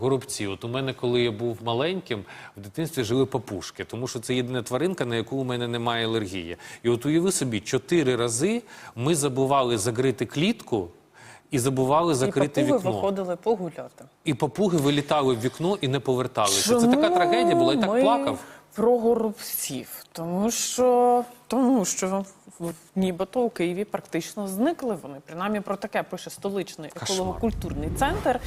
Горобці, от у мене, коли я був маленьким, в дитинстві жили папушки, тому що це єдина тваринка, на яку у мене немає алергії. І от уяви собі, чотири рази ми забували закрити клітку і забували закрити і папуги вікно. виходили погуляти. І папуги вилітали в вікно і не поверталися. Це така трагедія була, я так ми плакав. Про горобців, тому що тому що нібито у Києві практично зникли вони. Принаймні про таке пише столичний еколого-культурний центр.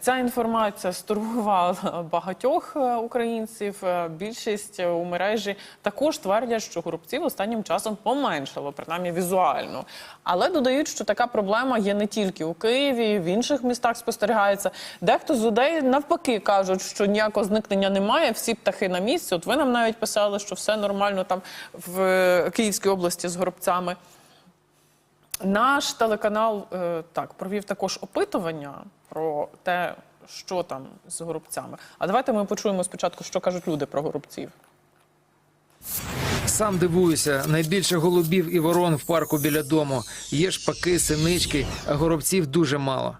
Ця інформація стурбувала багатьох е, українців. Е, Більшість у мережі також твердять, що горобців останнім часом поменшало, принаймні візуально. Але додають, що така проблема є не тільки у Києві, в інших містах спостерігається. Дехто з людей навпаки кажуть, що ніякого зникнення немає, всі птахи на місці. От ви нам навіть писали, що все нормально там в Київській області з горобцями. Наш телеканал е, так провів також опитування про те, що там з горобцями. А давайте ми почуємо спочатку, що кажуть люди про горобців. Сам дивуюся, найбільше голубів і ворон в парку біля дому. Є шпаки, синички, а горобців дуже мало.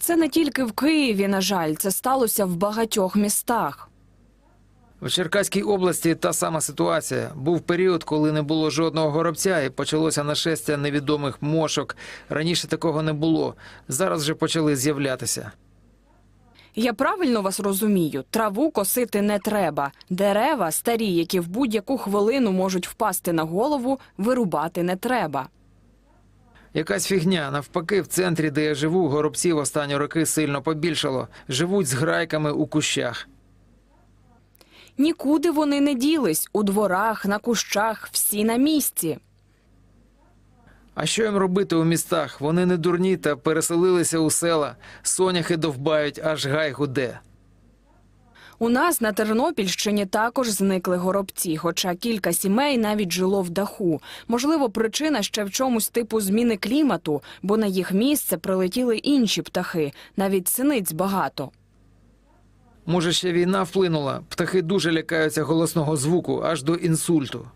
Це не тільки в Києві, на жаль, це сталося в багатьох містах. В Черкаській області та сама ситуація. Був період, коли не було жодного горобця, і почалося нашестя невідомих мошок. Раніше такого не було. Зараз вже почали з'являтися. Я правильно вас розумію, траву косити не треба. Дерева старі, які в будь-яку хвилину можуть впасти на голову, вирубати не треба. Якась фігня. Навпаки, в центрі, де я живу, горобців останні роки сильно побільшало. Живуть з грайками у кущах. Нікуди вони не ділись у дворах, на кущах, всі на місці. А що їм робити у містах? Вони не дурні та переселилися у села. Соняхи довбають, аж гай гуде. У нас на Тернопільщині також зникли горобці, хоча кілька сімей навіть жило в даху. Можливо, причина ще в чомусь типу зміни клімату, бо на їх місце прилетіли інші птахи, навіть синиць багато. Може, ще війна вплинула. Птахи дуже лякаються голосного звуку, аж до інсульту.